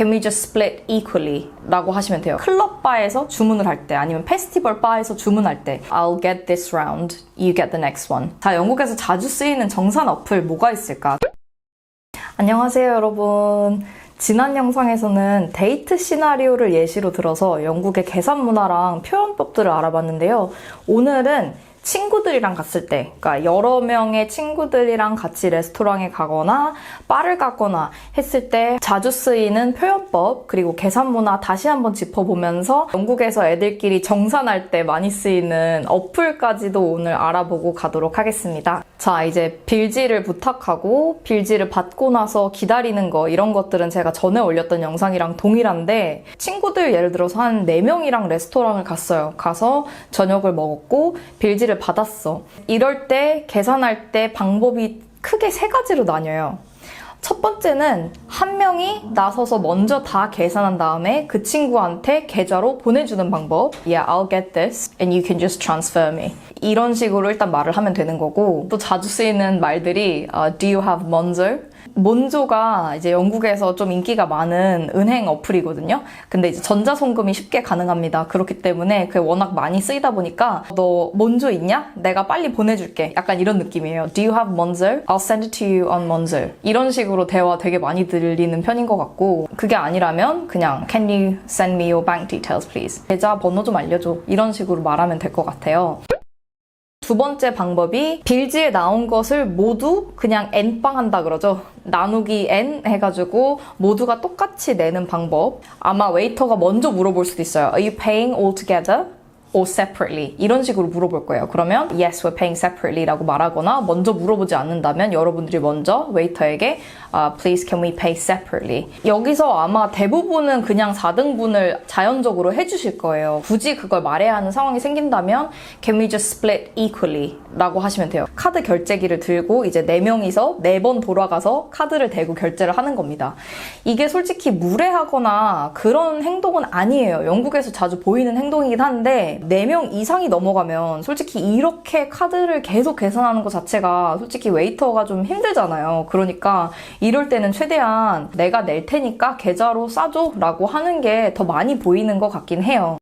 Can we just split equally? 라고 하시면 돼요. 클럽 바에서 주문을 할 때, 아니면 페스티벌 바에서 주문할 때, I'll get this round, you get the next one. 자, 영국에서 자주 쓰이는 정산 어플 뭐가 있을까? 안녕하세요, 여러분. 지난 영상에서는 데이트 시나리오를 예시로 들어서 영국의 계산 문화랑 표현법들을 알아봤는데요. 오늘은 친구들이랑 갔을 때, 그러니까 여러 명의 친구들이랑 같이 레스토랑에 가거나 바를 가거나 했을 때 자주 쓰이는 표현법, 그리고 계산 문화 다시 한번 짚어보면서 영국에서 애들끼리 정산할 때 많이 쓰이는 어플까지도 오늘 알아보고 가도록 하겠습니다. 자, 이제 빌지를 부탁하고 빌지를 받고 나서 기다리는 거, 이런 것들은 제가 전에 올렸던 영상이랑 동일한데 친구들 예를 들어서 한 4명이랑 레스토랑을 갔어요. 가서 저녁을 먹었고 빌지를 받았어. 이럴 때 계산할 때 방법이 크게 세 가지로 나뉘어요. 첫 번째는 한 명이 나서서 먼저 다 계산한 다음에 그 친구한테 계좌로 보내주는 방법. Yeah, I'll get this and you can just transfer me. 이런 식으로 일단 말을 하면 되는 거고 또 자주 쓰이는 말들이 어, Do you have Monzo? 몬조가 이제 영국에서 좀 인기가 많은 은행 어플이거든요. 근데 이제 전자송금이 쉽게 가능합니다. 그렇기 때문에 그게 워낙 많이 쓰이다 보니까 너 몬조 있냐? 내가 빨리 보내줄게. 약간 이런 느낌이에요. Do you have Monzo? I'll send it to you on Monzo. 이런 식으로 대화 되게 많이 들리는 편인 것 같고 그게 아니라면 그냥 Can you send me your bank details please? 계좌 번호 좀 알려줘. 이런 식으로 말하면 될 것 같아요. 두 번째 방법이 빌지에 나온 것을 모두 그냥 N빵 한다 그러죠. 나누기 N 해가지고 모두가 똑같이 내는 방법. 아마 웨이터가 먼저 물어볼 수도 있어요. Are you paying all together? Or separately 이런 식으로 물어볼 거예요. 그러면 yes, we're paying separately 라고 말하거나 먼저 물어보지 않는다면 여러분들이 먼저 웨이터에게 uh, please can we pay separately 여기서 아마 대부분은 그냥 4등분을 자연적으로 해주실 거예요. 굳이 그걸 말해야 하는 상황이 생긴다면 can we just split equally 라고 하시면 돼요. 카드 결제기를 들고 이제 4명이서 4번 돌아가서 카드를 대고 결제를 하는 겁니다. 이게 솔직히 무례하거나 그런 행동은 아니에요. 영국에서 자주 보이는 행동이긴 한데 4명 이상이 넘어가면 솔직히 이렇게 카드를 계속 계산하는 것 자체가 솔직히 웨이터가 좀 힘들잖아요. 그러니까 이럴 때는 최대한 내가 낼 테니까 계좌로 싸줘 라고 하는 게 더 많이 보이는 것 같긴 해요.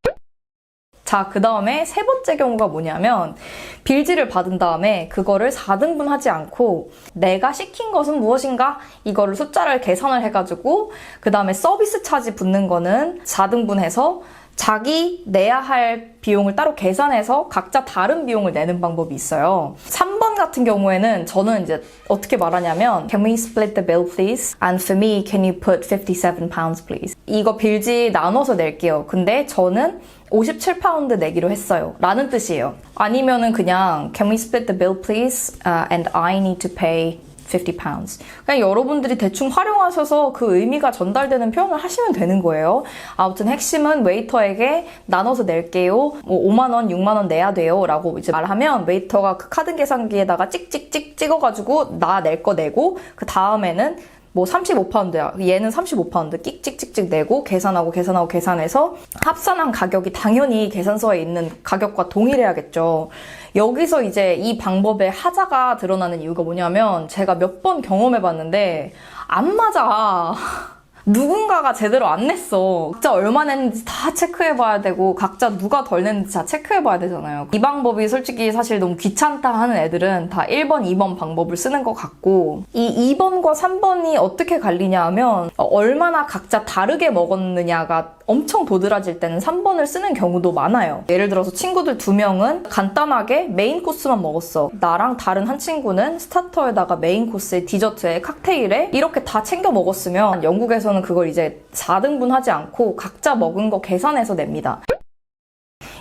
자, 그 다음에 세 번째 경우가 뭐냐면, 빌지를 받은 다음에 그거를 4등분 하지 않고, 내가 시킨 것은 무엇인가? 이거를 숫자를 계산을 해가지고, 그 다음에 서비스 차지 붙는 거는 4등분해서 자기 내야 할 비용을 따로 계산해서 각자 다른 비용을 내는 방법이 있어요. 3번 같은 경우에는 저는 이제 어떻게 말하냐면 Can we split the bill please? And for me, can you put 57 pounds please? 이거 빌지 나눠서 낼게요. 근데 저는 57파운드 내기로 했어요. 라는 뜻이에요. 아니면은 그냥 Can we split the bill please? Uh, and I need to pay 50 pounds. 그냥 여러분들이 대충 활용하셔서 그 의미가 전달되는 표현을 하시면 되는 거예요. 아무튼 핵심은 웨이터에게 나눠서 낼게요. 뭐 5만 원, 6만 원 내야 돼요. 라고 이제 말하면 웨이터가 그 카드 계산기에다가 찍찍찍 찍어가지고 나 낼 거 내고 그 다음에는 뭐 35파운드야. 얘는 35파운드 끽찍찍찍 내고 계산하고 계산하고 계산해서 합산한 가격이 당연히 계산서에 있는 가격과 동일해야겠죠. 여기서 이제 이 방법의 하자가 드러나는 이유가 뭐냐면 제가 몇 번 경험해 봤는데 안 맞아. 누군가가 제대로 안 냈어. 각자 얼마 냈는지 다 체크해봐야 되고, 각자 누가 덜 냈는지 다 체크해봐야 되잖아요. 이 방법이 솔직히 사실 너무 귀찮다 하는 애들은 다 1번, 2번 방법을 쓰는 것 같고, 이 2번과 3번이 어떻게 갈리냐 하면, 어, 얼마나 각자 다르게 먹었느냐가 엄청 도드라질 때는 3번을 쓰는 경우도 많아요. 예를 들어서 친구들 두 명은 간단하게 메인 코스만 먹었어. 나랑 다른 한 친구는 스타터에다가 메인 코스에 디저트에 칵테일에 이렇게 다 챙겨 먹었으면 영국에서는 그걸 이제 4등분 하지 않고 각자 먹은 거 계산해서 냅니다.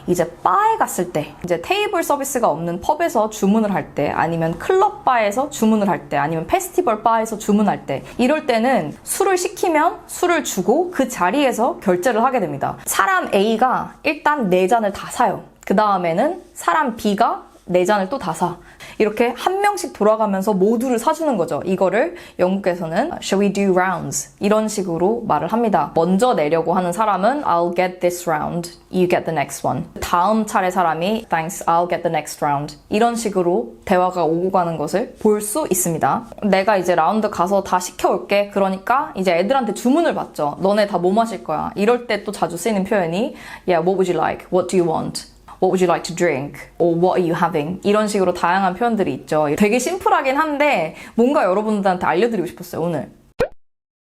이제 바에 갔을 때, 이제 테이블 서비스가 없는 펍에서 주문을 할 때, 아니면 클럽 바에서 주문을 할 때, 아니면 페스티벌 바에서 주문할 때, 이럴 때는 술을 시키면 술을 주고 그 자리에서 결제를 하게 됩니다. 사람 A가 일단 4잔을 다 사요. 그 다음에는 사람 B가 네 잔을 또 다 사. 이렇게 한 명씩 돌아가면서 모두를 사주는 거죠. 이거를 영국에서는 Shall we do rounds? 이런 식으로 말을 합니다. 먼저 내려고 하는 사람은 I'll get this round, you get the next one. 다음 차례 사람이 Thanks, I'll get the next round. 이런 식으로 대화가 오고 가는 것을 볼 수 있습니다. 내가 이제 라운드 가서 다 시켜올게. 그러니까 이제 애들한테 주문을 받죠. 너네 다 뭐 마실 거야? 이럴 때 또 자주 쓰이는 표현이 Yeah, what would you like? What do you want? What would you like to drink? Or what are you having? 이런 식으로 다양한 표현들이 있죠. 되게 심플하긴 한데 뭔가 여러분들한테 알려드리고 싶었어요, 오늘.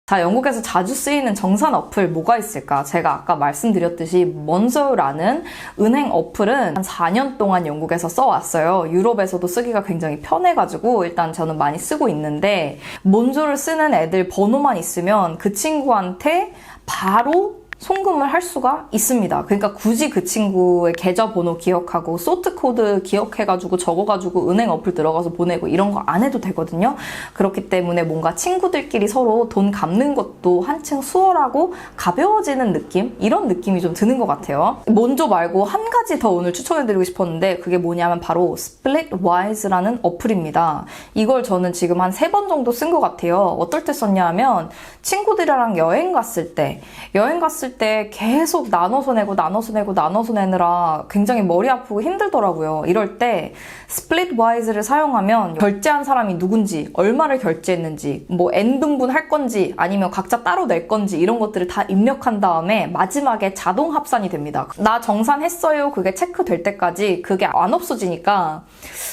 자, 영국에서 자주 쓰이는 정산 어플 뭐가 있을까? 제가 아까 말씀드렸듯이 먼저라는 은행 어플은 한 4년 동안 영국에서 써왔어요. 유럽에서도 쓰기가 굉장히 편해가지고 일단 저는 많이 쓰고 있는데 먼저를 쓰는 애들 번호만 있으면 그 친구한테 바로 송금을 할 수가 있습니다. 그러니까 굳이 그 친구의 계좌 번호 기억하고 소트 코드 기억해가지고 적어가지고 은행 어플 들어가서 보내고 이런 거 안 해도 되거든요. 그렇기 때문에 뭔가 친구들끼리 서로 돈 갚는 것도 한층 수월하고 가벼워지는 느낌? 이런 느낌이 좀 드는 것 같아요. 먼저 말고 한 가지 더 오늘 추천해드리고 싶었는데 그게 뭐냐면 바로 Splitwise라는 어플입니다. 이걸 저는 지금 한 세 번 정도 쓴 것 같아요. 어떨 때 썼냐 하면 친구들이랑 여행 갔을 때 여행 갔을 때 계속 나눠서 내고 나눠서 내고 나눠서 내느라 굉장히 머리 아프고 힘들더라고요. 이럴 때 Splitwise를 사용하면 결제한 사람이 누군지, 얼마를 결제했는지, 뭐 N등분 할 건지, 아니면 각자 따로 낼 건지 이런 것들을 다 입력한 다음에 마지막에 자동 합산이 됩니다. 나 정산했어요. 그게 체크될 때까지 그게 안 없어지니까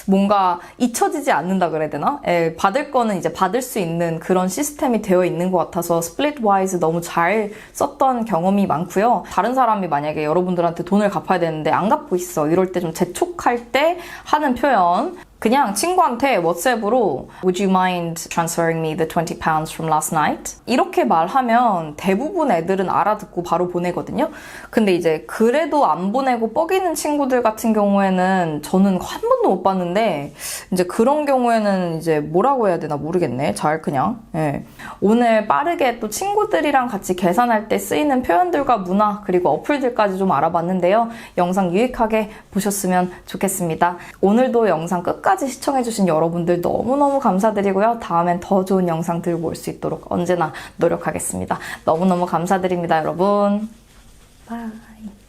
뭔가 잊혀지지 않는다 그래야 되나? 예, 받을 거는 이제 받을 수 있는 그런 시스템이 되어 있는 것 같아서 Splitwise 너무 잘 썼던 경 험이 많고요. 다른 사람이 만약에 여러분들한테 돈을 갚아야 되는데 안 갚고 있어. 이럴 때 좀 재촉할 때 하는 표현. 그냥 친구한테 왓츠앱으로 Would you mind transferring me the 20 pounds from last night? 이렇게 말하면 대부분 애들은 알아듣고 바로 보내거든요. 근데 이제 그래도 안 보내고 뻐기는 친구들 같은 경우에는 저는 한 번도 못 봤는데 이제 그런 경우에는 이제 뭐라고 해야 되나 모르겠네. 잘 그냥. 예. 오늘 빠르게 또 친구들이랑 같이 계산할 때 쓰이는 표현들과 문화 그리고 어플들까지 좀 알아봤는데요. 영상 유익하게 보셨으면 좋겠습니다. 오늘도 영상 끝까지 시청해주신 여러분들 너무너무 감사드리고요. 다음엔 더 좋은 영상 들고 올 수 있도록 언제나 노력하겠습니다. 너무너무 감사드립니다, 여러분. 바이.